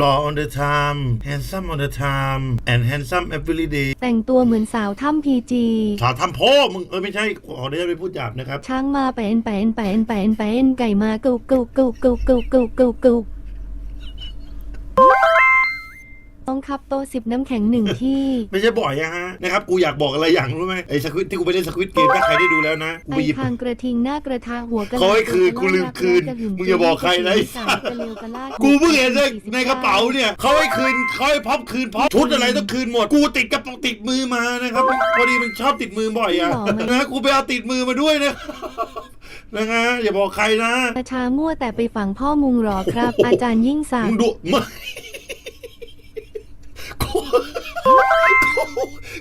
Law on the time handsome on the time and handsome every day แต่งตัวเหมือนสาวถ้ำพีจีสาวทำพ่อมึงเออไม่ใช่ขอได้ไปพูดหยาบนะครับ ช้างมาแปนแปนแปนแปนแปนไก่มากุกกุกกุกกุกกุกกุกกุกกุก ต้องขับโตะสิบน้ำแข็งหนึ่งที่ ไม่ใช่บ่อยอะฮะนะครับกูอยากบอกอะไรอย่างรู้ไหมไอ้สควิตที่กูไปเล่นสควิตเกมถ้าใครได้ดูแล้วนะกูไปไปหยิบ ทางกระทิงหน้ากระทะหัวกระเขาให้คืนกูลืมคืนมึงอย่าบอกใครนะไอ้สัสกูเพิ่งเห็นในในกระเป๋าเนี่ยเขาให้คืนเขาให้พับคืนพับชุดอะไรต้องคืนหมด กูติดกระเป๋าติดมือมานะครับพอดีมันชอบติดมือบ่อยอะนะกูไปเอาติดมือมาด้วยนะนะฮะอย่าบอกใครนะ ประชามั่วแต่ไปฝังพ่อมุงหรอครับ อาจารย์ยิ่งศักมึงดิ์ดุไม่กู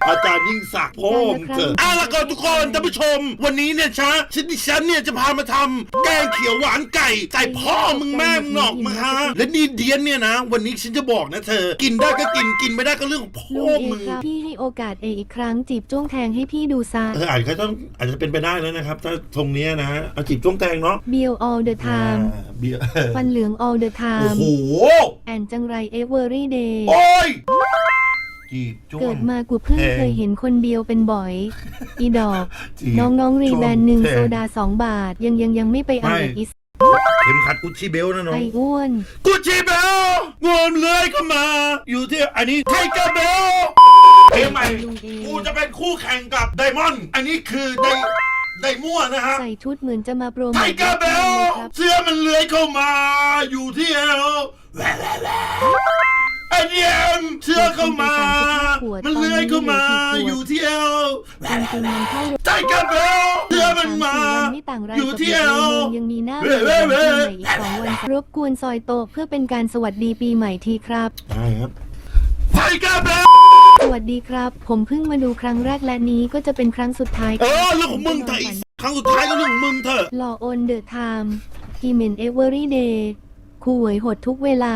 อาจารย์ยิ่งศักดิ์พ่อมึงเถอะเอาละก่อนทุกคนท่านผู้ชม วันนี้เนี่ยช้าฉันดิฉันเนี่ยจะพามาทำแกงเขียวหวานไก่ใส่พ่อมึงแม่มึงหนอกมาฮะและนี่เดียนเนี่ยนะ วันนี้ฉันจะบอกนะเธอ กินได้ก็กินกินไม่ได้ก็เรื่องของพ่ลุองเอมึงครับพี่ให้โอกาสเออีกครั้งจีบจ้วงแทงให้พี่ดูซะเอออาจจะต้องอาจจะเป็นไปได้แล้วนะครับ ถ้าตรงเนี้ยนะฮะเอาจีบจ้วงแตงเนาะเบียว all the อ่า time เบียร์ฟันเหลือง all the โอ้ time โหแอนจังไร every day โอ้ย จีบจ้วง เกิดมากูเพิ่งแทงเคยเห็นคนเดียวเป็นบ่อย อีดอก จีบน้องน้องรีแบรนด์หนึ่งจ้วโซดาสองบาท ยังยังยังไม่ไปเอาไม่ อีกอิสเข็มขัดกุชชี่เบลต์นะน้องไออ้วนกุชชี่เบลงวมเลยเข้ามา อยู่ที่อันนี้ไทเกอร์เบลเพลงใหม่ลุงเอกูจะเป็นคู่แข่งกับไดมอนด์อันนี้คือไดไดมั่วนะฮะใส่ชุดเหมือนจะมาโปรโมไททเกอร์เบลครับเสื้อมันเลื้อยเข้ามา อยู่ที่เอวแหวะแหวะแหวะ ไอเดียมเสื้อเข้ามา มันเลื้อยเข้ามาอยู่ที่เอวแหวะจแหวะริงๆแหมันวะเข้าไทเกอร์เบลเสื้อมันมาวันไม่ต่างไรอยู่กับที่เด็เอกวในเมืองยังมีหน้าเว้เบื่ยอเว้ยแบบปีใหม่อีกสองวันรบกวนซอยโตะเพื่อเป็นการสวัสดีปีใหม่ทีครับ ได้ครับไทเกอร์เบลสวัสดีครับ ผมเพิ่งมาดูครั้งแรกและนี้ก็จะเป็นครั้งสุดท้ายเออเรื่องของมึงเถอะไอ้ครั้งสุดท้ายก็เรื่องของมึงเถอะรอโอนเดอะไทม์อีเมนเอเวอรี่เดย์คูหวยหดทุกเวลา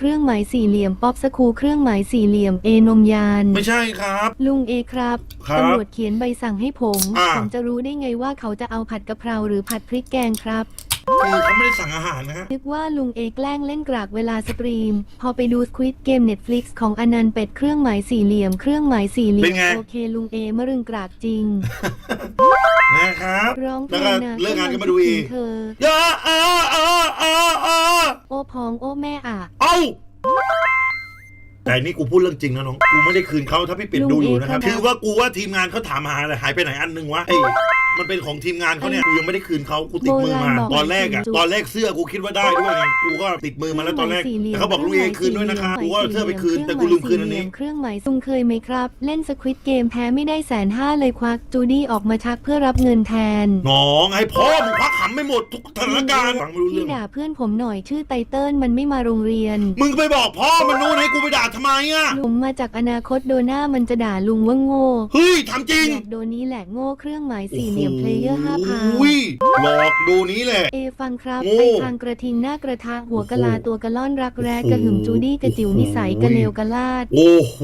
เครื่องหมายสี่เหลี่ยม ป๊อปสคูเครื่องหมายสี่เหลี่ยม เอนมยาน ไม่ใช่ครับ ลุงเอครับครับตำรวจเขียนใบสั่งให้ผม อ่า ผมจะรู้ได้ไงว่าเขาจะเอาผัดกะเพราหรือผัดพริกแกงครับ คือเขาไม่ได้สั่งอาหารนะฮะ นึกว่าลุงเอแกล้งเล่นกรากเวลาสตรีม พอไปดูสควิตเกม Netflix ของอนันต์เป็ดเครื่องหมายสี่เหลี่ยมเครื่องหมายสี่เหลี่เป็ยนมไง โอเคลุงเอมะรึงกรากจริง นะครับร้องเพแล้วลก็งนะเลิกงานก็มาดูอีกเธอ อย่าอ่าอ่าอ่าอ่าโอ้พองโอ้แม่อะ เอ้า แต่นี่กูพูดเรื่องจริงนะน้อง กูไม่ได้คืนเขาถ้าพี่เป็ดดูอยู่นะครับลุงเอครับ คือว่ากูว่าทีมงานเขาถามหาอะไรหายไปไหนอันนึงวะไอ้มันเป็นของทีมงานเขาเนี่ย กูยังไม่ได้คืนเขากูติดมือมา ตอนแรกอะตอนแรกเสื้อกูคิดว่าได้ด้วยไง กูก็ติดมือมาแล้วตอนแรก แต่เขาบอกลุงเอคืนด้วยนะคะ กูก็เอาเสื้อไปคืน แต่กูลืมคืนอันนี้ เครื่องหมายซุงเคยไหมครับ เล่นสควิตเกมแพ้ไม่ได้แสนห้าเลยควักจูดี้ออกมาชักเพื่อรับเงินแทนน้องให้พ่อมึงควักขำไม่หมดทุกสถานการณ์ฟังไม่รู้พี่เรื่องด่าเพื่อนผมหน่อยชื่อไตเติ้ลมันไม่มาโรงเรียน มึงไปบอกพ่อมันนู่นให้กูไปด่าทำไมอะลุงมาจากอนาคตโดหน้ามันจะด่าลุงว่าโง่เฮ้ยทำจริงอยากโดนนี้แหละโง่เครื่องหมายสี่เหลี่ยมเพลเยอร์ห้าพันโอ้ยหลอกดูนี้แหละ เอฟังครับโง่ ไปทางกระทิงหน้ากระทะหัวกะลาตัวกะล่อนรักแร้กระหึ่มจูดี้กระจิ๋วนิสัยกระเลวกะลาด โอ้โห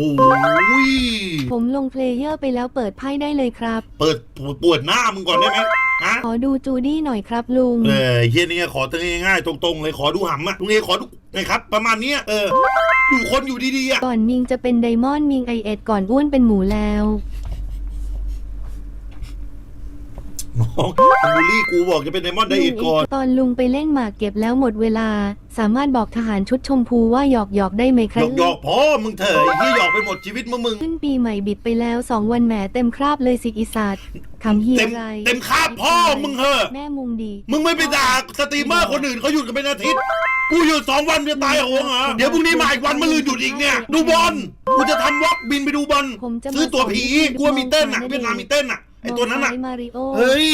ผมลงเพลเยอร์ไปแล้วเปิดไพ่ได้เลยครับ เปิดปวดหน้ามึงก่อนได้ไหมฮะขอดูจูดี้หน่อยครับลุง เออเฮียนี่ขอตั้งง่ายๆตรงๆเลยขอดูหำอะลุงเอขอดู นะครับ ประมาณเนี้ยเอออยู่คนอยู่ดีๆอะก่อนมิงจะเป็นไดมอนด์มิงไอเอ็ดก่อนอ้วนเป็นหมูแล้ว น้องมึงบูลลี่กูบอกจะเป็นไดมอนด์ไดเอทก่อน ตอนลุงไปเล่นหมากเก็บแล้วหมดเวลา สามารถบอกทหารชุดชมพูว่าหยอกหยอกๆได้ไหมคหยรัอกหยอกพ่อมึงเถอะไอ้เฮียหยอกไปหมดชีวิตมึงมึง ขึ้นปีใหม่บิดไปแล้วสองวันแหมเต็มคราบเลยสิอีสัตว์คำเฮียเต็มอะไรเต็มคาบพ่อมึงเหอะ แม่มุงดี มึงไม่ไปด่าสตรีมเมอร์คนอื่นเขาหยุดกันเป็นอาทิตย์ กูหยุดสองวันจะตายโหงเหรอ เดี๋ยวพรุ่งนี้มาอีกวันมาลืนหยุดอีกเนี่ย ดูบอล กูจะทำวอล์กบินไปดูบอล ผมจะมาซื้อตัวผีสอนกลัวมีเต้นอะเวียดนามมีเต้นอะ ไอตัวนั้นอะมองซ้ายมาริโอเฮ้ย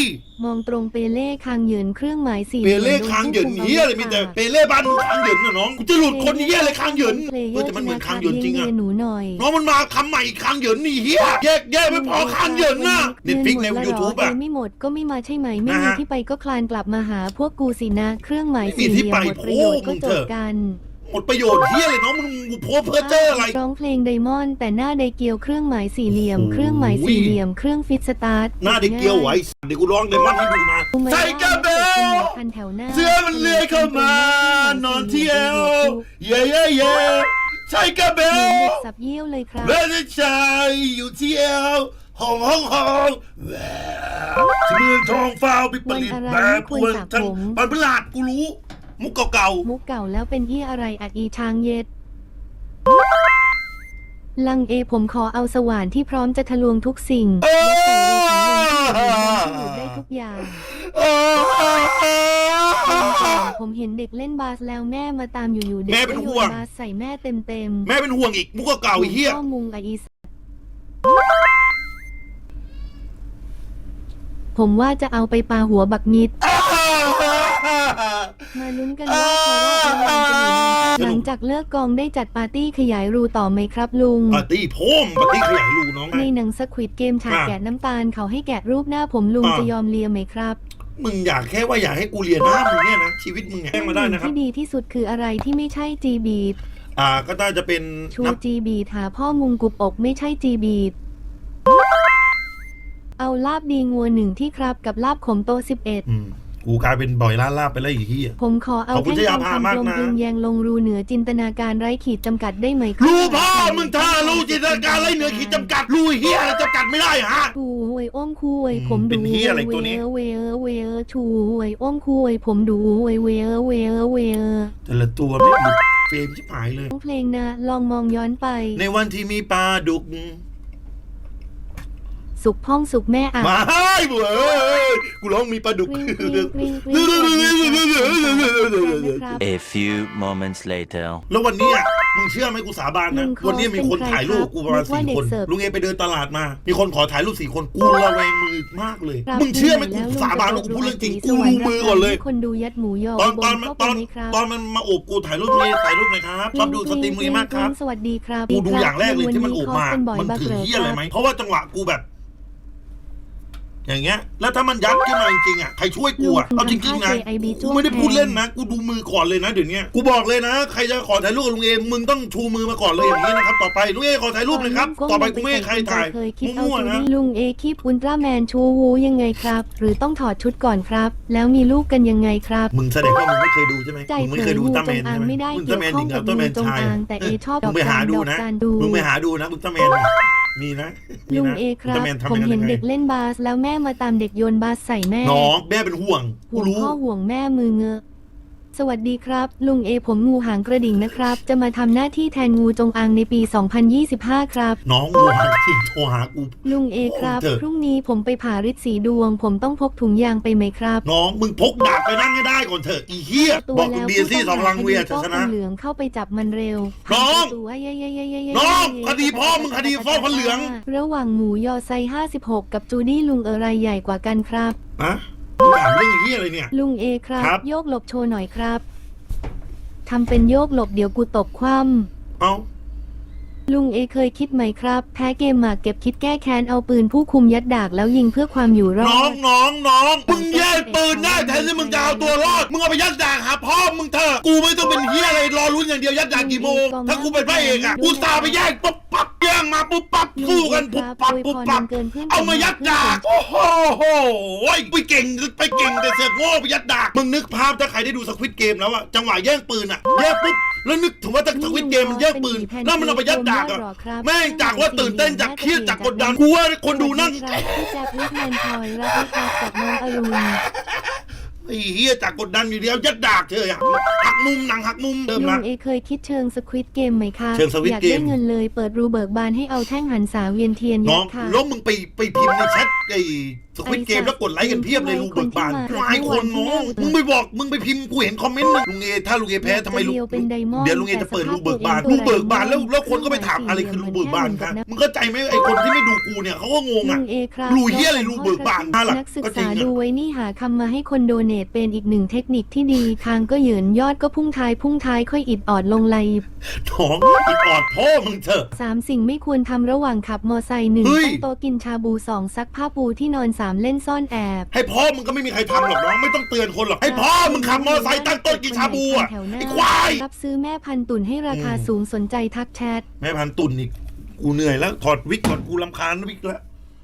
มองตรงเปเล่คางเหยินเครื่องหมายสี่เปเล่คางเหยินเฮียอะไรมีแต่เปเล่บ้านมึงคางเหยินน่ะน้องกูจะหลุดคนเฮียอะไรคางเหยินเฮ้ยแต่มันเหมือนคางเหยินจริงอะเรียนหนูหน่อยน้องมันมาคำใหม่อีกคางเหยินนี่เฮียแยกแยกไม่พอคางเหยินน่ะเน็ตฟิกในเรียูทูบหมดแล้วเหรอะเไม่หมดก็ไม่มาใช่ไหมไม่นะมีฮะที่ไปก็คลานกลับมาหาพวกกูสินะ เครื่องหมายไม่มีสี่เหที่ลี่ยมไปหมดประโยชน์โอ้มึก็งจเถบอะกัน หมดประโยชน์เฮียเลยน้องมึงกูโพสเพื่อเจออะไร ร้องเพลงไดมอนด์แต่หน้าไดเกียวเครื่องหมายสี่เหลี่ยมโอ้โหเครื่องหมายสี่เหลี่ยม เครื่องฟิตสตาร์ทหน้าเด็กเกียวไว้สัตว์เดี๋ยวกูร้องเดมอนให้ดูมารู้ไหมใส่กระเบลคันแถวหน้าเสื้อมันเลื้อยเข้ามานอนเที่ยวเย่เย่เย่ใส่กระเบเหมือนลเด็กสับเยี่ยวเลยครับเมื่อชายอยู่เที่ยวห้องห้องห้องแหววที่เมืองทองฟ้าวปิปลิตแบบปวนทั้งปันประหลาดกูรู้ มุกเก่ามุกเก่าแล้วเป็นที่อะไรอะอีช้างเย็ด ลังเอผมขอเอาสว่านที่พร้อมจะทะลวงทุกสิ่งๆเอและใส่รูของลุงที่อยู่ได้ทุกอย่าง อ ผมเห็นเด็กเล่นบาสแล้วแม่มาตามอยู่ๆเด็กแม่เป็นห่วงก็โยบาสใส่แม่เต็มเต็มๆ แม่เป็นห่วงอีก มุกเก่าๆไอ้เหี้ย ข้อมุงอะอีสผมว่าจะเอาไปปาหัวบักมิด มาลุ้นกันว่าคอราชจะยังจะอยู่หลังจากเลิกกองได้จัดปาร์ตี้ขยายรูต่อไหมครับลุง ปาร์ตี้พ่มปาร์ตี้ขยายรูน้องในหนังสควิดเกมฉากอะแกะน้ำตาลเขาให้แกะรูปหน้าผมลุงอะจะยอมเลียไหมครับมึงอยากแค่ว่าอยากให้กูเรียนหน้ามึงเนี่ยนะชีวิตมึงแจ้งมาได้นะครับที่ดีที่สุดคืออะไรที่ไม่ใช่จีบีดอ่าก็น่าจะเป็นชูน้จีบีดหาพ่อมุงกุบอกไม่ใช่จีบีดเอาลาบดีงัวหนึ่งที่ครับกับลาบขมโตสิบเอ็ดำอืม กูกลายเป็นบ่อยล่าลาบไปแล้วอีกที่ ผมขอเอาขอบคุณแท่งชทยาองภาคำมากกลมนะกลึงแยงลงรูเหนือจินตนาการไร้ขีดจำกัดได้ไหมครับรู้พ่อมึงท่ารู้จินตนาการไรเหนือขีดจำกัดรู้เฮียอะไรจำกัดไม่ได้ฮะ ชูหวยอ้อมคุยอืมผมดูเป็นเหี้ยอะไรตัวนี้ เวอเวอชูหวยอ้อมคุยผมดูเวอเวอเวอเวอแต่ละตัวไม่หลุดเฟรมชิบหายเลยร้องเพลงนะลองมองย้อนไป ในวันที่มีปลาดุก สุขพ่องสุขแม่อะมาให้เว้ยกูร้องมีปลาดุกกริ๊งกริ๊งกริ๊งกริ๊งสวัสดีครับ A few moments later. แล้ววันเนี้ยมึงเชื่อไหมกูสาบานนะ ลุงเขาวันนี้มีคนถ่ายรูปกูประมาณเป็นใครครับสี่คน นึกว่าเด็กเสิร์ฟลุงเอไปเดินตลาดมา มีคนขอถ่ายรูปสี่คนกูระแวงมือมากเลยครับมึงเชื่อไหมกูแล้วลุงสาบานจะว่ากูพูดเรื่องจริงสีกูสวรรรู้ค์มือก่อนเลยให้คนดูยัดหมูยอตอนบตอนนเข้าตอนไปไหมครับตอนมันมาโอบกูถ่ายรูปเลยถ่ายรูปเลยครับชอบดูสตรีมมือมากครับ สวัสดีครับกูดูอย่างแรกเลยที่มันโอบวัมาคร์สเป็นบ่อยมันบักถือหรเหี้ยอะไรคบไหม เพราะว่าจังหวะกูแบบ อย่างเงี้ย แล้วถ้ามันยัดขึ้นมาจริงๆอะใครช่วยกูอะลุงเอาจริงๆนะทำท่า JIB กูไม่ได้พูดเล่นนะ กูดูมือก่อนเลยนะเดี๋ยวนี้กูบอกเลยนะใครจะขอถ่ายรูปกับลุงเอมึงต้องชูมือมาก่อนเลยอย่างนี้นะครับต่อไปลุงเอขอถ่ายรูปเลยครับต่อไปกูไม่ให้ใครถ่ายเคยคิดเอามั่วจูๆนะดี้ลุงเอคิปอุลตร้าแมนชูวูยังไงครับ หรือต้องถอดชุดก่อนครับ แล้วมีลูกกันยังไงครับ มึงแสดงว่ามึงไม่เคยดูใช่ไหมใจมึงเผไม่เคยยดูงูอุลตร้าจแมงนอาใช่งไหมไม่ได้อุลตเกี่ร้ายวแมนข้จองริงกับอุลตร้างูแมนจงชายอางแต่เอชอบมึงไปหาดูนะการดูมึงไปหาดูนะอุลตร้าแมนน่ะมีนะมีลุงนะเอคอุลรัตบร้าแมนทำผมยังไงเห็นเด็กเล่นบาสแล้วแม่มาตามเด็กโยนบาสใส่แม่น้องแม่เป็นห่วงห่กูวงรู้ พ่อห่วงแม่มือเงอะ สวัสดีครับ ลุงเอผมงูหางกระดิ่งนะครับ จะมาทำหน้าที่แทนงูจงอางในปี 2025 ครับ น้องกูหาจริงโทรหากูลุงเอครับโอ้เถอะพรุ่งนี้ผมไปผ่าริดสีดวง ผมต้องพกถุงยางไปไหมครับ น้องมึงพกดาบไปนั่งให้ได้ก่อนเถอะอีเหี้ยตัวบอกแล้วดีซี่สองลังเวียจะชนะ เหลืองเข้าไปจับมันเร็วน้องตัวเย้ๆๆๆๆน้องคดีพ่อมึงคดีพ่อพันเหลือง ระหว่างหมูยอไซ56 กับจูดี้ลุงอะไรใหญ่กว่ากันครับอะมึง ถามเรื่องอีเหี้ยอะไรเนี่ย ลุงเอครับ ครับ โยกหลบโชว์หน่อยครับทำเป็นโยกหลบเดี๋ยวกูตบคว่ำ เอ้า ลุงเอเคยคิดไหมครับ แพ้เกมหมากเก็บคิดแก้แค้นเอาปืนผู้คุมยัดดากแล้วยิงเพื่อความอยู่รอน้องดน้องน้องมึงแย่งปืนได้แทนที่มึงจะเอาตัวรอด มึงเอาไปยัดดากหาพ่อมึงเถอะกูไม่ต้องเป็นเหี้ยอะไรรอลุ้นอย่างเดียวยัดดากกี่โมง ถ้ากูเป็นพระเอกอะกูตามไปแย่งปุ๊บปั๊บแย่งมาปุ๊บปั๊บสู้กันปุ๊บปั๊บปุ๊บปั๊บเอามายัดดากโอ้โหโหไปเก่งไปเก่งแต่เสือกโง่ไปยัดดากมึงนึกภาพถ้าใครได้ดูสควิตเกมแล้วอะจังหวะแย่งปืนอะแย่งปุ๊บ แล้วนึกถึงว่าถ้าสควิตเกมมันแย่งปืนแล้วมันเอาไปยัดดากอะแม่งจากว่าตื่นเต้นจากเครียดจากกดดันกูว่าคนดูนั่งครับพี่แจ๊คลูกแมนทอยรักนะครับกับน้องอรุณไอ้เฮียจากกดดันอยู่เดียวยัดดากเธออะหักมุมหนังหักมุมเดิมลุละงเอเคยคิดเชิงสควิตเกมไหมคะเชิง Squid อยาก Game ได้เงินเลยเปิดรูเบิกบานให้เอาแท่งหันษาเวียนเทียนน้ยัองดค่ะแล้วมึงไปไปพิมพ์ในแชทไอ้ สควิตเกมแล้วกดไลค์กันเพียบเลยลุงเบิกบานวายคนน้องมึงไปบอกมึงไปพิมพ์กูเห็นคอมเมนต์นึงลุงเอถ้าลุงเอแพ้ทำไมลุงเดียวเป็นไดมอนด์เดี๋ยวลุงเอจะเปิดแต่รูสภาพเบิกบานตัวเองรูเบิกบานแล้วตัวเองแล้วคนก็ไปถามอะไรคือรูเบิกบานคะมึงเข้าใจไหมไอ้คนที่ไม่ดูกูเนี่ยเขาก็งงลุอะงเอครับรูเหี้ยอะไรรูเบิกบานน่ารักนักศึกก็จริษางอะดูไว้นี่หาคำมาให้คนโดเนทเป็นอีกหนึ่งเทคนิคที่ดีคางก็เหยือนยอดก็พุ่งท้ายพุ่งท้ายค่อยอิดออดลงไหลน้องอีออดพ่อมึงเถอะสามสิ่งไม่ควรทำระหว่างขับมอไซค์หนึ่งเฮ้ยตั้งโต๊ะกินชาบูสองซักผ้าปูที่นอนสาม3เล่นซ่อนแอบ ให้พ่อมึงก็ไม่มีใครทำหรอกน้องไม่ต้องเตือนคนหรอกให้พ่อมึงขับมอเตอร์ไซค์ตั้งต้นกินชาบูอะแถวหน้าไอ้ควายรับซื้อแม่พันธุ์ตุ่นให้ราคาอืมสูงสนใจทักแชท แม่พันธุ์ตุ่นอีกกูเหนื่อยแล้วถอดวิกก่อนกูลำคาญวิกแล้ว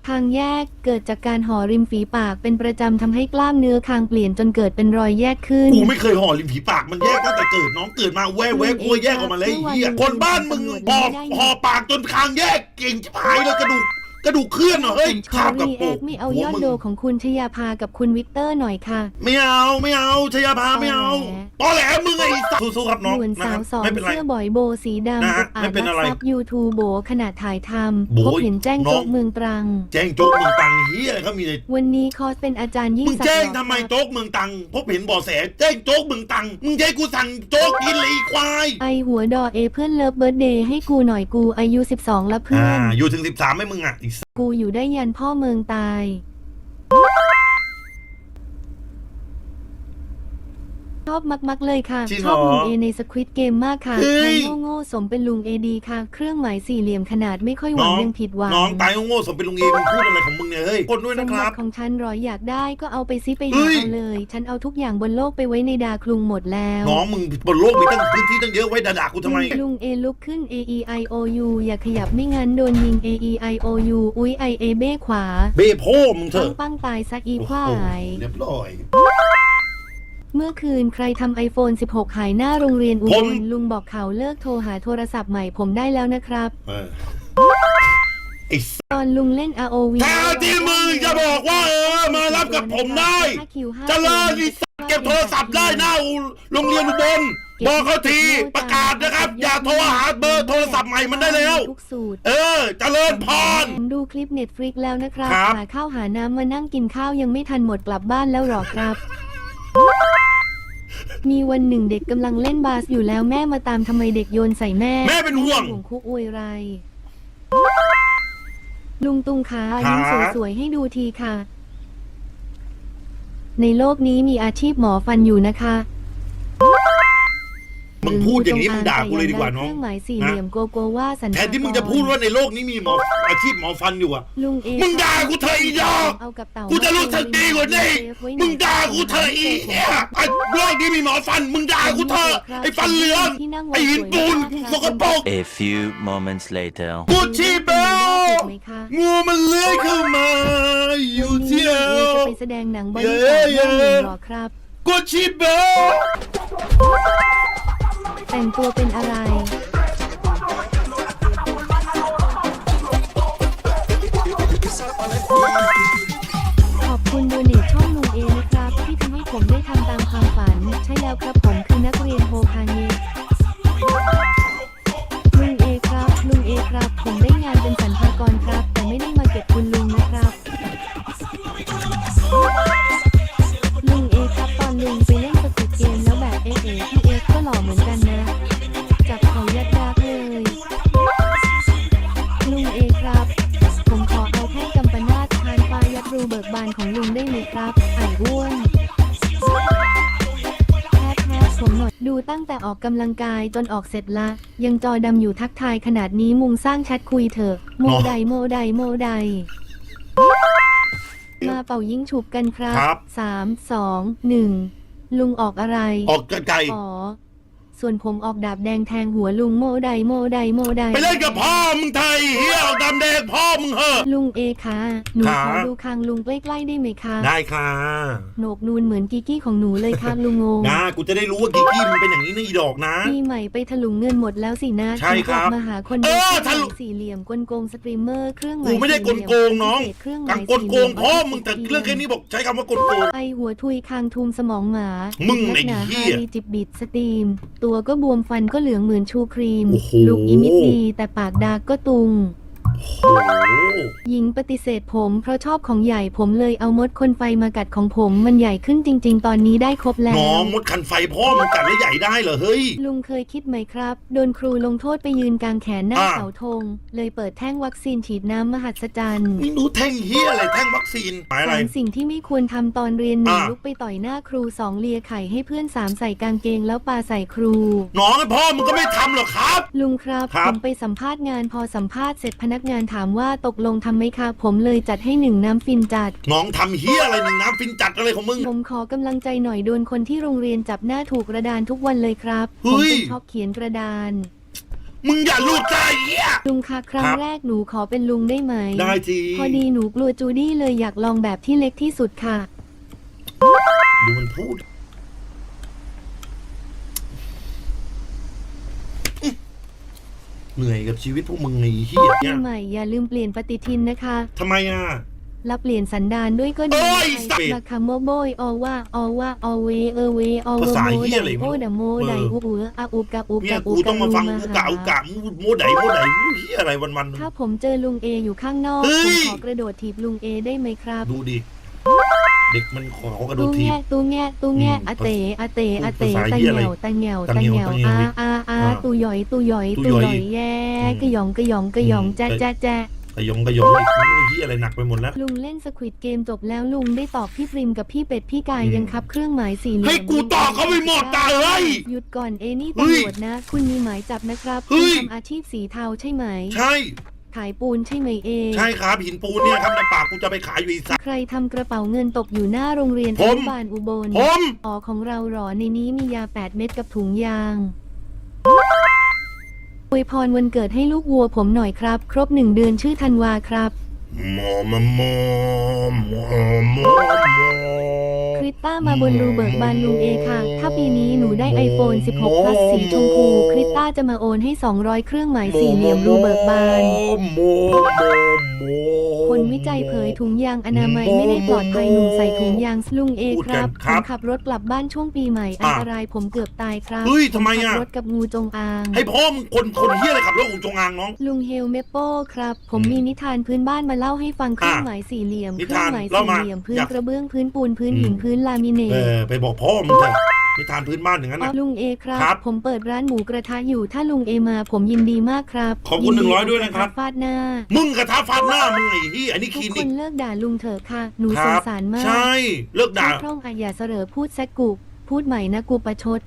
ทางแยกเกิดจากการห่อริมฝีปากเป็นประจำทำให้กล้ามเนื้อคางเปลี่ยนจนเกิดเป็นรอยแยกขึ้น กูไม่เคยห่อริมฝีปากมันแยกตั้งแต่เกิดน้องเกิดมาแวะแวะกูแยกออกมาเลยไอ้เหี้ยคนบ้านมึงห่อห่อปากจนคางแยกเก่งชิบหายเลยกระดูก กระดูกเคลื่อนเหรอเฮ้ยผมขอคาบกับรีแอโปกคไม่เอาหัวยอดมึงโดของคุณชยาภากับคุณวิกเตอร์หน่อยค่ะ ไม่เอาไม่เอาชยาพาไม่เอาตอแหลมึงไอ้สัสสู้ๆครับน้องหวนนะสาครัวบสองไม่เป็นไร เสื้อบ่อยโบสีดำนะฮะอุกอาไม่จเป็นลัอะไรกทรัพย์ยูทูบโบขณะถ่ายทโบำพบเห็นแจ้งน้องโจ๊กเมืองตรัง แจ้งโจ๊กเมืองตังเฮียอะไรเขามีเลยวันนี้คอสเป็นอาจารย์ยิ่งมึงศักดิ์แจ้งหรอทำไมครับโจ๊กเมืองตังพบเห็นเบ่อแสแจ้งโจ๊กเมืองตังมึงจะให้กูสั่งโจ๊กกินเลยไอ้ควายไอหัวดอเอเพื่อนเลิฟเบิร์ดเดย์ให้กูหน่อยกูอายุ 12แล้วเพื่อ่าอนอยู่ถึงสิบสามไหมมึงอะไอ้สัสกูอยู่ได้ยันพ่อเมืองตาย ชอบมักๆเลยค่ะชอบลุงเอในสควิตเกมมากค่ะทั้งโง่ๆสมเป็นลุงเอดีค่ะ เครื่องหมายสี่เหลี่ยมขนาดไม่ค่อยหวังยังผิดหวังน้องตายโง่ๆสมเป็นลุงเอมึงพูดอะไรของมึงเนี่ยเฮ้ยคนด้วยสนะมคบัรับ ติของฉันร้อยอยากได้ก็เอาไปซิไปเฮ้หายเอาเลย ฉันเอาทุกอย่างบนโลกไปไว้ในดาคลุงหมดแล้วน้องมึงบนโลกมีตั้งพื้นที่ตั้งเยอะไว้ด่าๆกูทำไม ลุงเอลุกขึ้น A E I O U อย่าขยับไม่งั้นโดนยิง A E I O U อุ้ย I A เบ้ขวาเบ้พ่อมึงเถปังอะปังตายซักอีโอ้ควาโหย เรียบร้อย เมื่อคืนใครทำ iPhone 16 หายหน้าโรงเรียนอุผบมลลุงบอกเขาเลิกโทรหาโทรศัพท์ใหม่ผมได้แล้วนะครับ เออไอ้สัส ตอนลุงเล่น ROV ถ้าที่มึงจะบอกว่าเออมารับกับผมได้ เจะเลิกไอ้สัสเก็บโทรศัพท์ได้หน้าโรงเรียนอุบลบอกเขาทีประกาศนะครับ อย่าโทรหาเบอร์โทรศัพท์ใหม่มันได้แล้ว ทุกสูตร เออเจริญพร ผมดูคลิป Netflix แล้วนะครับ ครับ หาข้าวหาน้ำมานั่งกินข้าวยังไม่ทันหมดกลับบ้านแล้วหรอครับ มีวันหนึ่งเด็กกำลังเล่นบาสอยู่แล้วแม่มาตามทำไมเด็กโยนใส่แม่แม่เป็นห่วง ห่วงคุกอวยไร ลุงตุงขาขายิ้ยิ้มสวยๆให้ดูทีค่ะ ในโลกนี้มีอาชีพหมอฟันอยู่นะคะ มึงพูดอย่างนี้มึงด่ากูเลยดีกว่าน้องเครื่องหมายสี่เหลี่ยมโกโกว่าสันแทนที่มึงจะพูดว่าในโลกนี้มีหมออาชีพหมอฟันอยู่อะลุงเอมึงด่ากูเถอะอีดอกเอากับเต่ากูจะรู้สึกดีกว่านี้มึงด่ากูเถอะอีเหี้ยไอ้โลกนี้มีหมอฟัน มึงด่ากูเถอะไอ้ฟันเหลืองไอ้หินปูนสกปรก A few moments later. กูชีเบลถูกไหมคะงูมันเลื้อยเข้ามาอยู่เที่ยวันนี้วจะไปแสดงหนังบอเย้ดี้การ์ดเย้เรื่องหนึ่งหรอครับกูชีเบล แต่งตัวเป็นอะไร ลังกายจนออกเสร็จละ ยังจอดำอยู่ทักทายขนาดนี้มุงสร้างแชทคุยเถอะโมใดโมใดโมใด มาเป่ายิงฉุบกันครับครับ สามสองหนึ่งลุงออกอะไร ออกกระไกลอ๋อ ส่วนผมออกดาบแดงแทงหัวลุงโมใดโมใดโมใดไปเล่นกับพ่อมึงไทยเฮียออกดำแดงพ่อมึงเหอะ ลุงเอคะหนูครัขอบดูคางลุงใกล้ๆได้ไหมคะได้ค่ะโหนกนูนเหมือนกิกกี้ของหนูเลยค่ะลุงโงนะกูจะได้รู้ว่ากิกกี้มึงเป็นอย่างนี้นะอีดอกนะ ปีใหม่ไปถลุงเงินหมดแล้วสินะใช่ครับถึงกลัมาหาคนเออเครื่องหถลุมายสี่เหลี่ยมกลโกงสตรีมเมอร์เครื่องหมายกูไม่ได้กลโกงน้อง พิเศษเครื่องหกัมางยกลโกงสี่เหลี่ยพ่อมึงแต่เรื่องแค่นี้บอกใช้คำว่ากลโกง ไอหัวทุยคางทุมสมองหมามึงนัไอ้หนาเหี้ฮายรีจิบบิดสตรีมตัวก็บวมฟันก็เหลืองเหมือนชูครีมโอ้โหลูกอีมิดดีแต่ปากดากก็ตุง โอ้โหหญิงปฏิเสธผมเพราะชอบของใหญ่ผมเลยเอามดคนไฟมากัดของผมมันใหญ่ขึ้นจริง ๆ ตอนนี้ได้ครบแล้น้อว งมดคันไฟพ่อมึงกัดแล้วใหญ่ได้เหรอเฮ้ย ลุงเคยคิดไหมครับ โดนครูลงโทษไปยืนกลางแขนหน้าอ่าเสาธง เลยเปิดแท่งวัคซีนฉีดน้ำมหัศจรรย์นี่หนูแท่งเฮียอะไรแท่งวัคซีนหมายอะไร สามสิ่งที่ไม่ควรทำตอนเรียนหนึ่งอ่าลุกไปต่อยหน้าครูสองเลียไข่ให้เพื่อนสามใส่กางเกงแล้วปาใส่ครู น้องไอ้พ่อมึงก็ไม่ทำหรอกครับ ลุงครับ ครับ ผมไปสัมภาษณ์งานพอสัมภาษณ์เสร็จพนักงานถามว่าตกลงทำไหมคะ ผมเลยจัดให้หนึ่งน้ำฟินจัด น้องทำเฮียอะไรหนึ่งน้ำฟินจัดอะไรของมึง ผมขอกำลังใจหน่อยโดนคนที่โรงเรียนจับหน้าถูกกระดานทุกวันเลยครับเฮ้ผมย เป็นชอบเขียนกระดาน มึงอย่าหลุดใจเฮีย ลุงคะครั้คงรับ แรกหนูขอเป็นลุงได้ไหม ได้ทีพอดีหนูกลัวจูดี้เลยอยากลองแบบที่เล็กที่สุดค่ะ ดูมันพูด เหนื่อยกับชีวิตพวกมึงไงเฮียปีเนี่ยใหม่อย่าลืมเปลี่ยนปฏิทินนะคะทำไมอะ แล้วเปลี่ยนสันดานด้วยก็ดีโอ้ยสัตว์ราคาโมโบยออว่าออว่าออเวเออเวออเวภาษาโมเหี้ยอะไรไดไม่รู้โอดะโมไดเอออูเอออาอุกะอุเนี่กะยอุกูต้องมาฟังลูอุกะอุกะโมไดโมไดเฮียอะไรวัน ถ้าผมเจอลุงเออยู่ข้างนอกเฮ้ผมย ขอกระโดดถีบลุงเอได้ไหมครับๆดูดิ เด็กมันขอกระโดตู้ดทีบ แง่ตู้แง่ตู้แง่อืมอาเตะอาเตะอาเตะภาษาตะเหี้ยอะไรเหงียวตะเหงียวตะตะเหเหงีงียยววตะเหงียวอาดิอาอาอ่าตูหยอยตูหยอยตู้ตูหหยยอยอยแย่อืมกระหยองกระหยองกระหยองอืมแจ๊ะแจ๊ะแจ๊ะกระยองกระยองอีกโอ้ยเฮียอะไรหนักไปหมดแล้ว ลุงเล่นสควิดเกมจบแล้วลุงได้ตอบพี่ปริมกับพี่เป็ดพี่กายอืมยังครับเครื่องหมายสี่เหลี่ยมให้กูตอบเขาไม่หมดตาเอ้ยหยุดก่อนเอนี่เฮ้ยตำรวจนะ คุณมีหมายจับนะครับเฮ้คุณยทำอาชีพสีเทาใช่ไหม ใช่ขายปูนใช่ไหมเอใช่ครับหินปูนเนี่ยครับในปากกูจะไปขายอยู่อีสานใครทำกระเป๋าเงินตกอยู่หน้าโรงเรียนผอมนุบาลอุบลผมอ๋อของเราหรอในนี้มียา 8 เม็ดกับถุงยาง อวยพรวันเกิดให้ลูกวัวผมหน่อยครับ ครบหนึ่งเดือนชื่อธันวาครับ มอมมอมมอมมอมคริสต้ามาบนรูเบิกบานลุงเอค่ะ ถ้าปีนี้หนูได้ iPhone 16 plus สีชมพู คริสต้าจะมาโอนให้ 200 เครื่องหมายสี่เหลี่ยมรูเบิกบานมอมมอมคนวิจัยเผยถุงยางอนามัยไม่ได้ปลอดภัยหนุ่มใส่ถุงยางลุงเอพูดคกัรันบคผรับมขับรถกลับบ้านช่วงปีใหม่อันตรายผมเกือบตายครับเฮ้ยทำไมผอะขับรถกับงูจงอาง ให้พ่อมึงคนคนเฮียอะไรขับรถอูจงอางน้อง ลุงเฮลเมโป้ครับ ผมอืมมีนิทานพื้นบ้านมาเล่าให้ฟังเครื่องอะหมายสี่เหลี่ยมนิเครื่ทาอนงหมายเล่าสี่มาเหลี่ยมพื้นอยากกระเบื้องพื้นปูนพื้นอืมหินพื้นลามิเนเอตอไปบอกพ่อมึงเถอะนิทานพื้นบ้านอย่างนั้นอ๋อนะลุงเอครับครับ ผมเปิดร้านหมูกระทะอยู่ถ้าลุงเอมาผมยินดีมากครับ ขอบคุณยิดี100ด้วยนะครับกทฟาดหน้า มึงกระทะฟาดหน้ามึงไอ้เฮียอันนี้คทุลิกคนิกนเลิกด่าลุงเถอะค่ะ หนูคสรังบสารมาก ใช่ เลิกด่าถ้าพร่องอาอย่าเสรอพูดแซกกุพูดใหม่นะกูประชด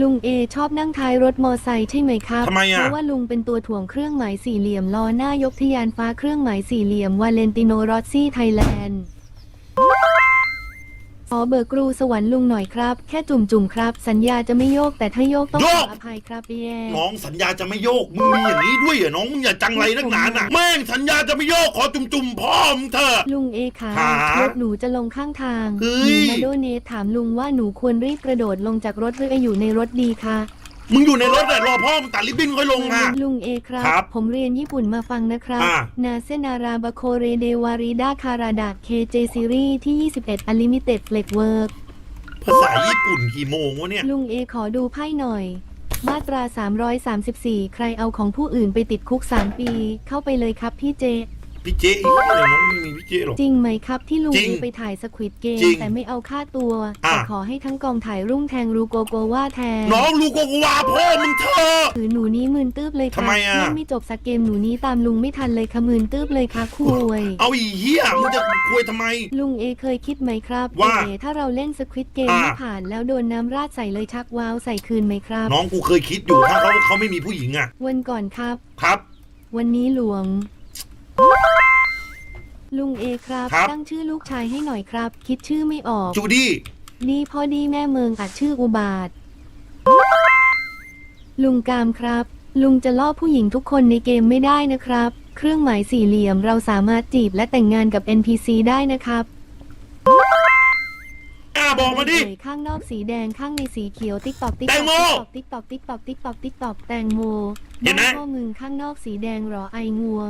ลุงเอชอบนั่งท้ายรถมอไซค์ใช่ไหมครับ ทำไมอะ เพราะว่าลุงเป็นตัวถ่วงเครื่องหมายสี่เหลี่ยมล้อหน้ายกทะยานฟ้าเครื่องหมายสี่เหลี่ยมวาเลนติโนรอสซี่ไทยแลนด์ ขอเบิกครูสวรรค์ลุงหน่อยครับ แค่จุ่มจุ่มๆครับ สัญญาจะไม่โยกแต่ถ้าโยกต้องโยขก ออภัยครับแย่น้องสัญญาจะไม่โยก มึงมีอย่างนี้ด้วยเหรอน้องมึงอย่าจังไรนักหนาน่ะแม่งสัญญาจะไม่โยกขอจุ่มจุ่มๆพ่อมึงเถอะ ลุงเอขาครับรถหนูจะลงข้างทางเฮ้หยนูมาโดเนทถามลุงว่าหนูควรรีบกระโดดลงจากรถหรืออยู่ในรถดีคะ มึงอยู่ในรถแหละรอพ่อมึงตัดริบบิ้นค่อยลงอะ ลุงเอครับครับ ผมเรียนญี่ปุ่นมาฟังนะครับ อ่านาเซนาราบาโคเรเดวาริดาคาราดาเคเจซีรีที่ 21 Unlimited Flex Work ภาษาญี่ปุ่นกี่โมงวะเนี่ย ลุงเอขอดูไพ่หน่อย มาตรา 334 ใครเอาของผู้อื่นไปติดคุก 3 ปี เข้าไปเลยครับพี่เจ พี่เจ๊อีกอะไรน้องไม่มีพี่เจ๊หรอก จริงไหมครับที่ลุงจริงเอไปถ่ายสควิดเกมจริงแต่ไม่เอาค่าตัวอะ แต่ขอให้ทั้งกองถ่ายรุ่งแทงรูโกโกว่าแทนน้องลูกโกโกวาพ่อมึงเถอะ ถือหนูนี้มืนตืบเลยค่ะทำไมอะเล่นไม่จบสักเกมหนูนี้ตามลุงไม่ทันเลยค่ะมืนตืบเลยค่ะคุยเอาอีเหี้ยมึงจะคุยทำไม ลุงเอเคยคิดไหมครับว่าเอถ้าเราเล่นสควิดเกมอะ ไม่ผ่านแล้วโดนน้ำราดใส่เลยชักว้าวใส่คืนไหมครับ น้องกูเคยคิดอยู่ถ้าเขาเขาไม่มีผู้หญิงอะ วันก่อนครับ ครับ วันนี้หลวง ลุงเอครับ ครับ ตั้งชื่อลูกชายให้หน่อยครับ คิดชื่อไม่ออก จูดี้ นี่พ่อดีแม่เมืองอัดชื่ออุบาท ลุงกามครับ ลุงจะล่อผู้หญิงทุกคนในเกมไม่ได้นะครับ เครื่องหมายสี่เหลี่ยมเราสามารถจีบและแต่งงานกับ NPC ได้นะครับอ่าบอกมาดิ เอ่ยข้างนอกสีแดงข้างในสีเขียวติ๊กตอกติ๊กแตตงโมอกติ๊กตอกติ๊กตอกติ๊กตอกติ๊กตอกแตงโมเห็นไหม บ้าพ่อมึงข้างนอกสีแดงเหรอไองัว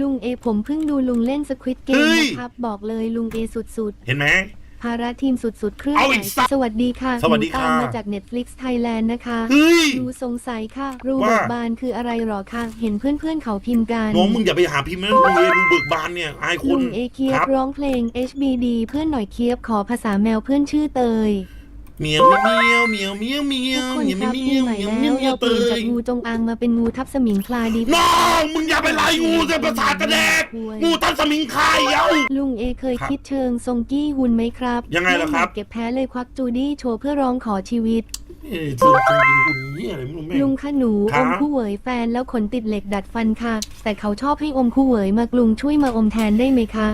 ลุงเอผมเพิ่งดูลุงเล่นสควิตเกมนะครับ บอกเลยลุงเอสุดเห็นไหม ๆ ภาระทีมสุดๆ เครื่องเอาหอีมากยสัตว์สวัสดีค่ะสวัสดีหนูตามค่ะมาจาก Netflix Thailand นะคะ เฮ้ยดูสงสัยค่ะ รูว่า เบิกบานคืออะไรหรอคะเห็นเพื่อนๆเขาพิมพ์กันน้องมึงอย่าไปหาพิมพ์นั้นมึงเรียนมึงเบิกบานเนี่ยอายคลุนงเอเคียคบรับ ร้องเพลง HBD เพื่อนหน่อยเคียบขอภาษาแมวเพื่อนชื่อเตย เหมียวเหมียวเหมียวเหมียวเหมียทุกวคนเหมียวครับเหมีปียวใหม่เหมียวเหมีแล้ยววเหมียวเราเปลี่ยนเตจากยงูจงอางมาเป็นงูทับสมิงคลาดีน้องมึงอย่าไปไล่งูจะประสาทกระแดกงูตั้งสมิงคายเย้า ลุงเอเคยครับคิดเชิงทรงกี้หุนไหมครับยังไงล่ะครับ เก็บแพ้เลยควักจูดี้โชว์เพื่อร้องขอชีวิต เอ้ยส่วนจริงคุณเหี้ยอะไรไม่รู้แม่ง ลุงคะหนูครัอบ มคู่เหวยแฟนแล้วขนติดเหล็กดัดฟันค่ะ แต่เขาชอบให้อมคู่เหวยมากลุงช่วยมาอมแทนได้ไหมคะ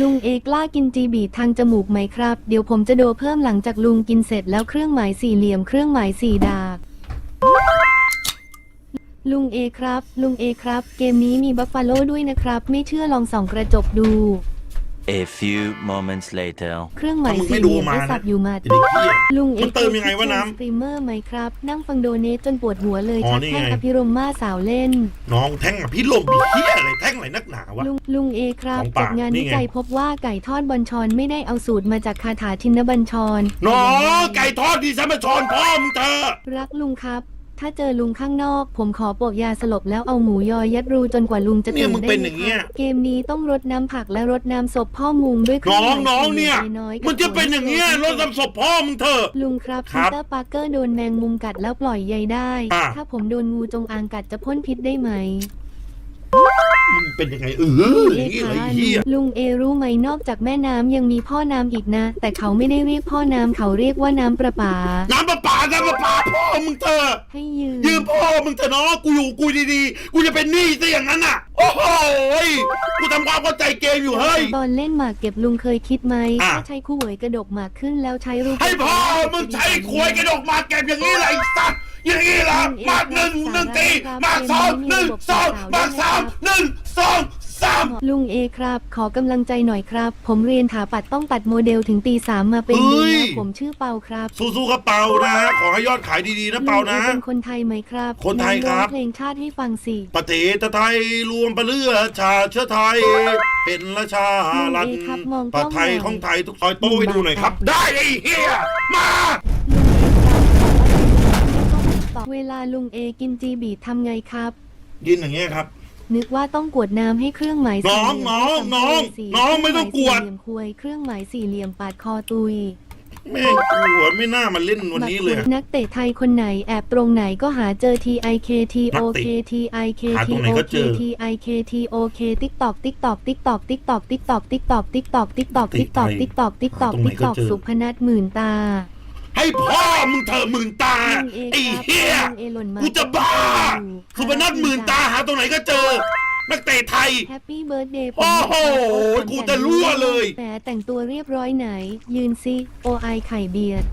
ลุงเอกล้ากินจีบีทางจมูกไหมครับ เดี๋ยวผมจะโดเพิ่มหลังจากลุงกินเสร็จแล้วเครื่องหมายสี่เหลี่ยมเครื่องหมายสี่ดาบลุงเอครับ ลุงเอครับ เกมนี้มีบัฟฟาโลด้วยนะครับ ไม่เชื่อลองส่องกระจกดู A few moments later. เครื่องหมายถ้ามึงไม่สี่ดูเหลี่ยมมาก็นะสับอยู่หมัดไอ้เด็กเหี้ย ลุงเอมันเติมยังไงวะน้ำสตรีมเมอร์ไหมครับ นั่งฟังโดเนทจนปวดหัวเลยอ๋อชักนี่แท่งไง อภิรมมาสาวเล่น น้องแท่งอะพี่ลมพี่เหี้ยอะไรแท่งอะไรนักหนาวะ ลุงลุงเอครับของจาปากกงานนี่วิไง จัยพบว่าไก่ทอดบอลชอนไม่ได้เอาสูตรมาจากคาถาชินบัญชรน้องไก่ทอดที่ฉันมาชอนพ่อมึงเธอรักลุงครับ ถ้าเจอลุงข้างนอก ผมขอโปะยาสลบแล้วเอาหมูยอยัดรูจนกว่าลุงจะเนี่ยตื่นมึงได้เป็นไหมอย่างเงี้ยครับเกมนี้ต้องรดน้ำผักและรดน้ำศพพ่อมุงด้วยเครื่น้องไม้น้องสี่หลี่เนี่ยมน้อยๆกับมันจะเป็นอย่างเงี้ยรถทำศพพ่อมึงเธอะ ลุงครับครัปีบเตอร์ปาร์เกอร์โดนแมงมุมกัดแล้วปล่อยใยได้ อะ ถ้าผมโดนงูจงอางกัดจะพ่นพิษได้ไหม มึงเป็นยังไงเอออย่างงี้เอเลยคะไอ้เหี้ยลุงเอรู้ไหมนอกจากแม่น้ำยังมีพ่อน้ำอีกนะ แต่เขาไม่ได้เรียกพ่อน้ำเขาเรียกว่าน้ำประปา น้ำประปาน้ำประปาพ่อมึงเธอะให้ยืมยืมพ่อมึงเถอะน้องกูอยู่กูดีๆ กูจะเป็นหนี้ซะอย่างนั้นอะ โอ้โหยกูทำความเข้าใจเกมอยู่เฮ้ยตอนเล่นหมากเก็บลุงเคยคิดไหมอะ ถ้าใช้คู่เหวยกระดกหมากขึ้นแล้วใช้รูปให้พ่อมึงใช้ควยกระดกมาเก็บอย่างนี้เลยไอ้สัตว์ อย่างนี้ล่ะมากหนึ่งหนึ่งตีมากสองหนึ่งสองมากสามหนึ่งสองสามลุงเอครับ ขอกำลังใจหน่อยครับ ผมเรียนถาปัดต้องตัดโมเดลถึงตีสามมาเป็นเฮ้ดียนะผมชื่อเปาครับสู้ๆกระเป๋านะขอให้ยอดขายดีๆนะเปานะลุงอเป็นคนไทยไหมครับคนไทยครับร้องเพลงชาติให้ฟังสิประเทศไทยรวมประเลือชาติเชื้อไทย เป็นราชาลันลุงเอครับมองกล้ประองไทยหน่อยของไทยทุกซอยโต้ให้ดูหน่อยครับ ได้ไอ้เฮียมา เวลาลุงเอกินจีบีทำไงครับยินอย่างเงี้ยครับ นึกว่าต้องกวดน้ำให้เครื่องหมายน้องสี่เหลี่ยมน้องให้น้องสำเร็จสีน้องไม่ต้องกวด เครื่หมายสี่เหลี่ยมควยเครื่องหมายสี่เหลี่ยมปาดคอตุย แม่งกูอะไม่น่ามาเล่นวันนี้เลย บักขวดนักเตะไทยคนไหนแอบตรงไหนก็หาเจอ T I K T O K T I K หา T ตรงไหน O ก็ K เจอ T I K T O K TikTok TikTok TikTok TikTok TikTok TikTok TikTok TikTok TikTok TikTok TikTok ตรงไหนก็ TikTok เจอ สุพนัทหมื่นตา ให้พ่อมึงเถอะหมื่นตาลุงเอไอ้ครับเฮียลุงเอหล่นมากูจะบ้าอยู่สุพนัทหมื่นตาหาตรงไหนก็เจอ นักเตะไทย แฮปปี้เบิร์ดเดย์โอ้โหกูจะรั่วเลยแหมแต่งตัวเรียบร้อยไหน ยืนซิโอไอไข่เบียด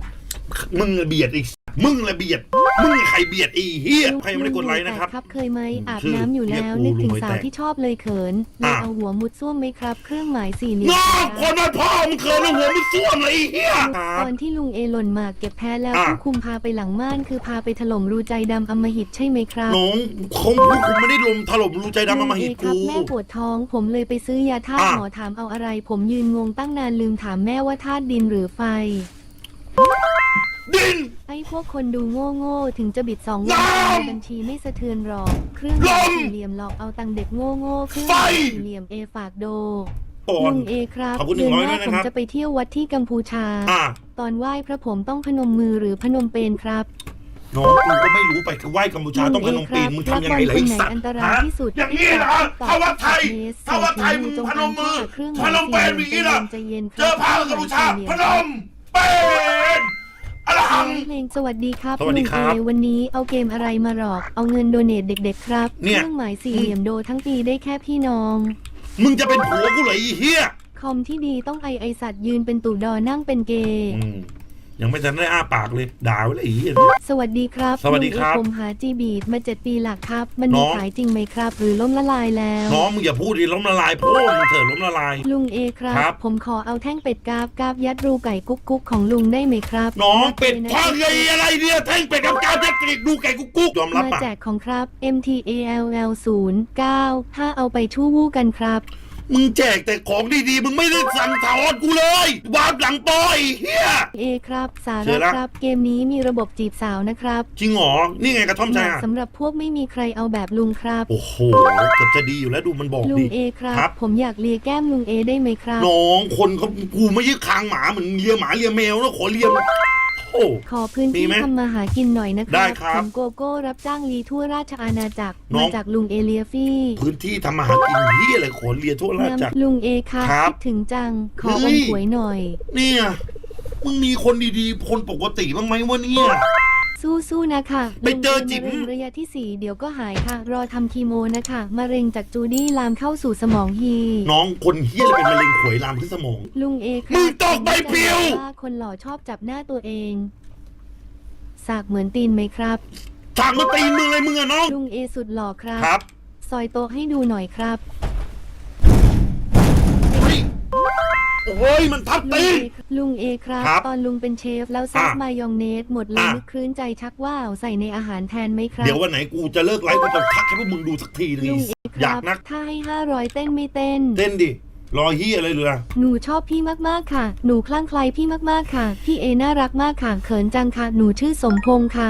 มึงละเบียดอีก มึงละเบียด มึงใครเบียดไอ้เฮียใครยังไม่ได้กดไลค์นะครับ ครับเคยไหมอืมอาบชื่อน้ำอยู่แล้วเรีนึยกกกูถึงลุงไว้สาวแตกที่ชอบเลยเขินเลยอะเอาหัวมุดซ่วมไหมครับ เครื่องหมายสี่เหลี่ยมน้องคครับนนั้นพ่อมึงเคยแล้วหัวมึงส้วมเลยไอ้เฮียตอนที่ลุงเอหล่นหมากเก็บแพ้แล้วอะผู้คุมพาไปหลังม่านคือพาไปถล่มรูใจดำอำมหิตใช่ไหมครับน้องคงพวกคุณไม่ได้ลมถล่มรูใจดำมามาหิลุตงเอครักูบแม่ปวดท้อง ผมเลยไปซื้อยาธาตุอะหมอถามเอาอะไร ผมยืนงงตั้งนานลืมถามแม่ว่าธาตุดินหรือไฟ ดิน ไอ้พวกคนดูโง่โง่ๆถึงจะบิดสองน้วันำในบัญชีไม่สะเทือนหรอก เครื่องลมสี่เหลี่ยมหลอกเอาตังค์เด็กโง่โง่ๆเครื่องไฟสี่เหลี่ยมเอฝากโดก่อน ลุงเอครับขอบคุณเดือนห100น้าด้วยผนะมครับ จะไปเที่ยววัดที่กัมพูชา อะตอนไหว้พระผมต้องพนมมือหรือพนมเปญครับน้องกูก็ไม่รู้ไปคือไหว้กัมพูชาต้องพนมปีนมึงทำยังไงเหรอไอ้สัตว์อันตรายฮะที่สุดอย่างนี้เหรอถ้าวัดไทยถ้าวัดไทยมึงพนมมือพนมเปญมีอย่างนี้เหรอใจเย็นคเจรับอพระกัมพูชาพนม เปนอรหัง เพลงสวัสดีครับสวัสดีครับลุงเอวันนี้เอาเกมอะไรมาหรอก เอาเงินโดเนทเด็ก ๆ ครับเนี่ยเครื่องหมายสี่เหลี่ยมโดทั้งปีได้แค่พี่น้อง มึงจะเป็นผัวกูเหรอไอ้เฮียคอมที่ดีต้องไอไอสัตว์ยืนเป็นตู่ดอนั่งเป็นเกย์อืม ยังไม่ทันได้อ้าปากเลย ด่าไว้เลยไอ้เฮียสวัสดีครับสวัสดีครับลุงเอผมหาจีบีดมาเจ็ดปีหลักครับ มันน้มีอง ขายจริงไหมครับ หรือล้มละลายแล้ว น้องมึงอย่าพูดดิล้มละลายพ่อมึงเถอะล้มละลาย ลุงเอครับ ครับ ผมขอเอาแท่งเป็ดกราบกราบยัดรูไก่กุ๊กกุ๊กของลุงได้ไหมครับน้องรักเป็ดลยนะพังไงอะไรเนี่ยแท่งเป็ดกับกาวแจ็คกรีกดูไก่กุ๊กกุ๊กยอมรับมาปะแจกของครับ MTALL 0 9ถ้าเอาไปชู่วู้กันครับ มึงแจกแต่ของดีๆ มึงไม่ได้สั่งสอนกูเลยวาบหลังปอยเฮีย เอครับ สาเจอระละ ครับ เกมนี้มีระบบจีบสาวนะครับจริงเหรอ นี่ไงกระท่อมเหชายมาะหาดสำหรับพวกไม่มีใครเอาแบบลุงครับ โอ้โหเกือบจะดีอยู่แล้วดูมันบอกลุดิงเอครับ ครับ ผมอยากเลียแก้มลุงเอได้ไหมครับ น้องคนเขากูไม่ยึดคางหมาเหมือนเลียหมาเลียแมวแล้วขอเลียม โอ้ ขอพื้นมีที่ไหมทำมาหากินหน่อยนะคได้รับครับผมโกโก้รับจ้างลีทั่วราชอาณาจักรน้องมาจากลุงเอเลียฟี่พื้นที่ทำมาหากินเฮียอะไรขอเลียทั่วราชจักร น้ำลุงเอครับครับคิดถึงจัง ขอเฮ้อมยหวยหน่อย เนี่ย มึงมีคนดีๆ คนปกติบ้างไหมวะเนี่ย สู้ๆนะคะไปเจอจิ๋มลุงเป็นมะเร็งระยะที่4เดี๋ยวก็หายค่ะ รอทำคีโมนะคะมะเร็งจากจูดี้ลามเข้าสู่สมองฮี น้องคนเฮี้ยอะไรเป็นมะเร็งขวยลามที่สมอง ลุงเอคมึรับงตอกใบปลิวว่าคนหล่อชอบจับหน้าตัวเองสากเหมือนตีนไหมครับถามมาตีมึงเลยมึงอะน้อง ลุงเอสุดหล่อครับ ครับ ซอยโต๊ะให้ดูหน่อยครับ โอ้ยมันทับลุงตี เอลุงเอครับ ครับตอนลุงเป็นเชฟแล้วซัดอะมายองเนสหมดเลยอะ นึกคลื้นใจชักว่าวใส่ในอาหารแทนไหมครับ เดี๋ยววันไหนกูจะเลิกไลฟ์กูจะทักให้พวกมึงดูสักทีนึงลุงเอคอยารักบ นักถ้าให้ห้าร้อยเต้นไม่เต้น เต้นดิรอเฮี้ยอะไรเลยล่ะหนูชอบพี่มากๆค่ะ หนูคลั่งไคล้พี่มากๆค่ะ พี่เอน่ารักมากค่ะ เขินจังค่ะ หนูชื่อสมพงษ์ค่ะ